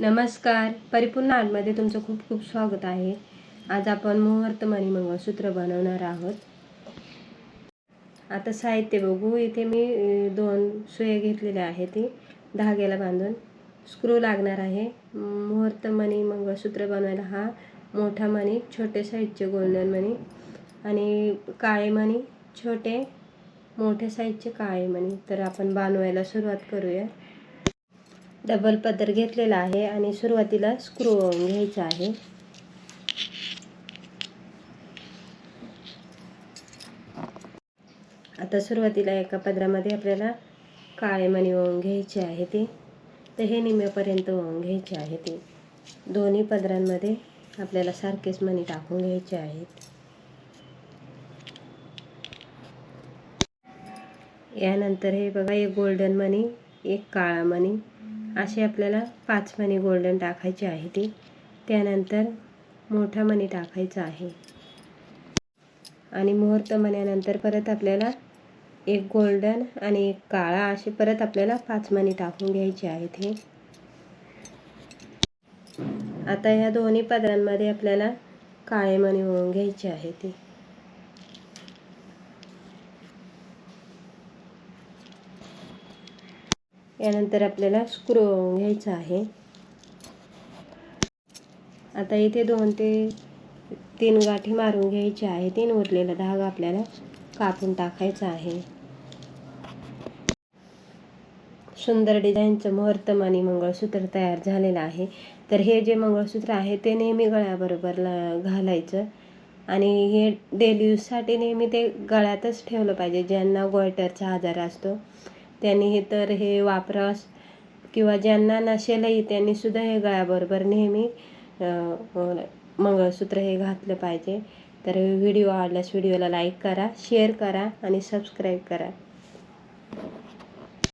नमस्कार. परिपूर्ण आर्टमध्ये तुमचं खूप खूप स्वागत आहे. आज आपण मुहूर्त मणी मंगळसूत्र बनवणार आहोत. आता साहित्य बघू. इथे मी दोन सुये घेतलेल्या आहे ती. धाग्याला बांधून स्क्रू लागणार आहे. मुहूर्त मणी मंगळसूत्र बनवायला हा मोठा मणी छोटे साईजचे गोल्डन मणी आणि काळे मणी छोटे मोठ्या साईजचे काळे मणी. तर आपण बनवायला सुरुवात करूया. डबल पदर घेतलेला आहे आणि सुरुवातीला स्क्रू घ्यायचा आहे. आता सुरुवातीला एका पदरामध्ये आपल्याला काळे मणी ओवून घ्यायचे आहे ते तर हे निम्म्यापर्यंत ओवून घ्यायचे आहे ते. दोन्ही पदरांमध्ये आपल्याला सारखेच मणी टाकून घ्यायचे आहेत. यानंतर हे बघा एक गोल्डन मणी एक काळा मणी असे आपल्याला पाच मणी गोल्डन टाकायचे आहे ती. त्यानंतर मोठा मणी टाकायचा आहे. आणि मुहूर्त मण्यानंतर परत आपल्याला एक गोल्डन आणि एक काळा असे परत आपल्याला पाच मणी टाकून घ्यायचे आहेत हे आता ह्या दोन्ही पदरांमध्ये आपल्याला काळे मणी ओळून घ्यायचे आहे ते. यानंतर आपल्याला स्क्रू घ्यायचा आहे. आता इथे दोन ते तीन गाठी मारून घ्यायची आहे. तीन उरलेला धागा आपल्याला कापून टाकायचा आहे. सुंदर डिझाईनचं मुहूर्तमानी मंगळसूत्र तयार झालेलं आहे. तर हे जे मंगळसूत्र आहे ते नेहमी गळ्याबरोबर ला- घालायचं. आणि हे डेली यूजसाठी नेहमी ते गळ्यातच ठेवलं पाहिजे. ज्यांना गोयटरचा आजार असतो त्यांनी हे तर हे वापरास किंवा ज्यांना नसेलही त्यांनी सुद्धा हे गळ्याबरोबर नेहमी मंगळसूत्र हे घातलं पाहिजे. तर व्हिडिओ आवडल्यास व्हिडिओला लाईक करा शेअर करा आणि सबस्क्राईब करा.